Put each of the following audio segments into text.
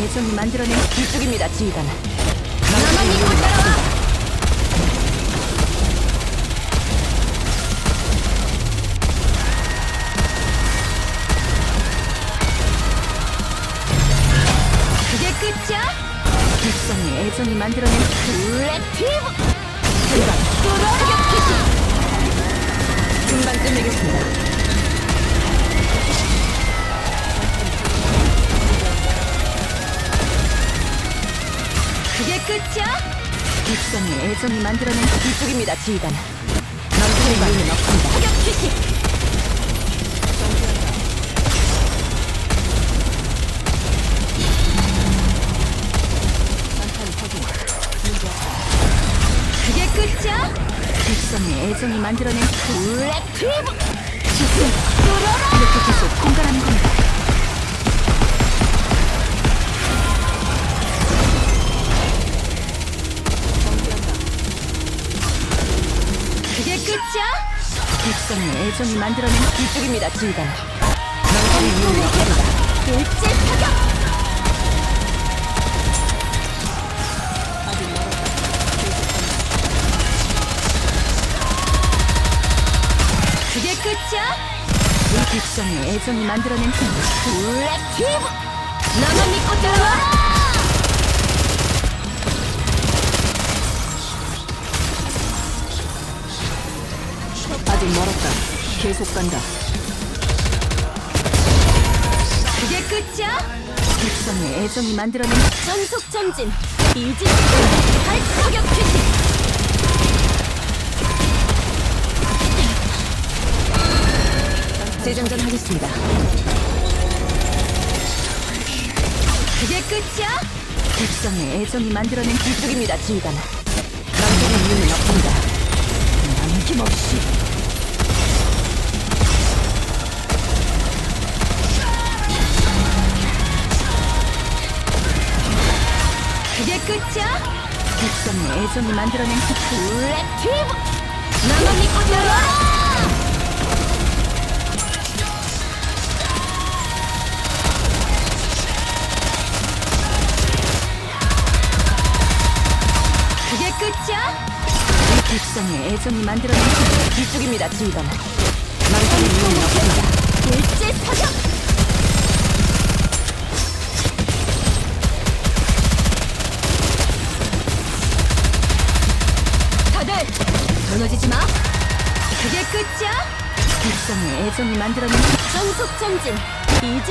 애정이 만들어낸 이쪽입니다, 지휘관. 나만 믿고 따라와! 그게 끝이야? 백성의 애정이 만들어낸 콜렉티브! 지휘관, 뚫어라! 금방 끝내겠습니다. 그게 끝이야? 백성의 애정이 만들어낸 이쪽입니다, 지휘관. 남편의 이유는 없습니다. 사격 지시! 그게 끝이야? 백성의 애정이 만들어낸 콜렉티브! 지금 뚫어라! 끝이야? 백성의 애정이 만들어낸 이쪽입니다. 남편의 이유는 없습니다. 일제 사격! 그게 끝이야? 이 백성의 애정이 만들어낸 콜렉티브! 나만 믿고 들어와 아직 멀었다. 계속 간다. 그게 끝이야? 백성의 애정이 만들어낸 전속 전진 이지 발 사격 투시 재장전 하겠습니다. 그게 끝이야? 백성의 애정이 만들어낸 이쪽입니다, 지휘관. 남편의 이유는 없습니다. 남김없이. 그게 끝이야? 백성의 애정이 만들어낸 콜렉티브 나만 믿고 들어와라! 그게 끝이야? 이 백성의 애정이 만들어낸 이쪽입니다, 지휘관. 남편의 이유는 없습니다. 일제 사격! 무너지지 마. 그게 끝이야? 백성의 애정이 만들어낸 전속 전진 이지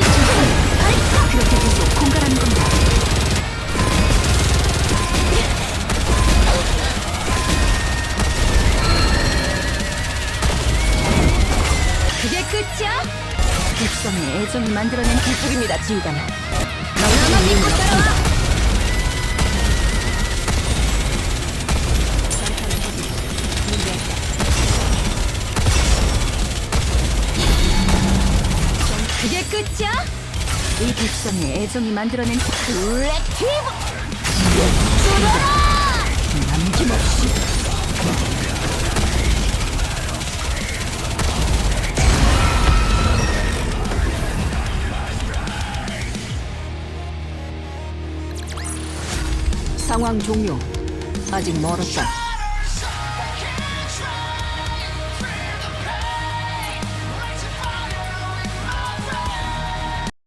발사 그렇게 계속 공갈하는 겁니다. 그게 끝이야? 백성의 애정이 만들어낸 이쪽입니다, 지휘관. 남편의 믿고 따라와! 끝이야? 이 백성의 애정이 만들어낸 콜렉티브! 뚫어라! 남김없이. 상황 종료. 아직 멀었다.